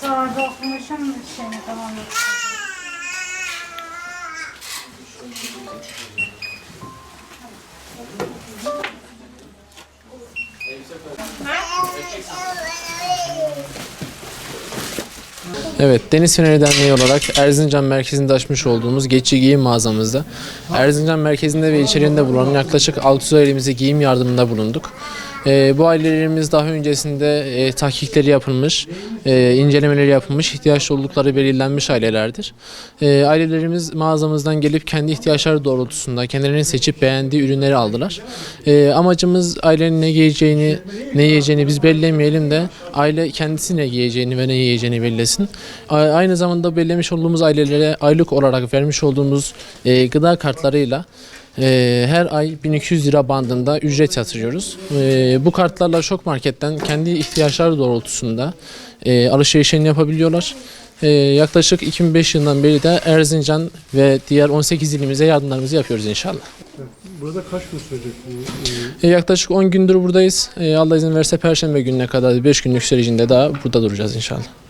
Sonra da okumuşum şeyini. Evet, Deniz Feneri Derneği olarak Erzincan merkezinde açmış olduğumuz geçici giyim mağazamızda Erzincan merkezinde ve içeriğinde bulunan yaklaşık 600 elimize giyim yardımında bulunduk. Ee, bu ailelerimiz daha öncesinde e, tahkikleri yapılmış, e, incelemeleri yapılmış, ihtiyaç oldukları belirlenmiş ailelerdir. E, ailelerimiz mağazamızdan gelip kendi ihtiyaçları doğrultusunda kendilerinin seçip beğendiği ürünleri aldılar. E, amacımız ailenin ne giyeceğini, ne yiyeceğini biz belirlemeyelim de aile kendisi ne giyeceğini ve ne yiyeceğini belirlesin. A- Aynı zamanda belirlemiş olduğumuz ailelere aylık olarak vermiş olduğumuz e, gıda kartlarıyla e, her ay 1200 lira bandında ücret yatırıyoruz. E, bu kartlarla şok marketten kendi ihtiyaçları doğrultusunda e, alışverişlerini yapabiliyorlar. E, yaklaşık 2005 yılından beri de Erzincan ve diğer 18 ilimize yardımlarımızı yapıyoruz inşallah. Burada kaç gün sürecek bu? e, yaklaşık 10 gündür buradayız. E, Allah izin verirse Perşembe gününe kadar 5 günlük sürecinde daha burada duracağız inşallah.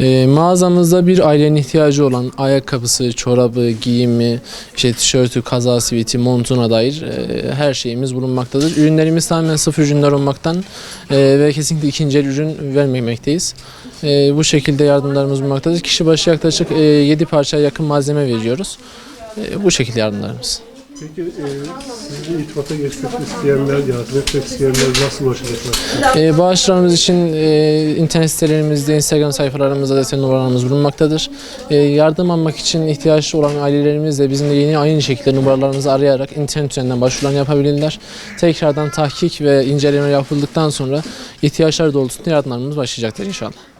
E, mağazamızda bir ailenin ihtiyacı olan ayakkabısı, çorabı, giyimi, işte tişörtü, kaza, siviti, montuna dair e, her şeyimiz bulunmaktadır. Ürünlerimiz tamamen sıfır ürünler olmaktan e, ve kesinlikle ikinci el ürün vermemekteyiz. E, bu şekilde yardımlarımız bulunmaktadır. Kişi başı yaklaşık e, 7 parçaya yakın malzeme veriyoruz. E, bu şekilde yardımlarımız. Peki e, sizinle irtibata geçmek isteyenler, yardım etmek isteyenler nasıl ulaşacaklar? E, için e, internet sitelerimizde, Instagram sayfalarımızda zaten numaralarımız bulunmaktadır. E, yardım almak için ihtiyaçlı olan ailelerimiz de bizimle yeni aynı şekilde numaralarımızı arayarak internet üzerinden başvurularını yapabilirler. Tekrardan tahkik ve inceleme yapıldıktan sonra ihtiyaçları doğrultusunda yardımlarımız başlayacaktır inşallah.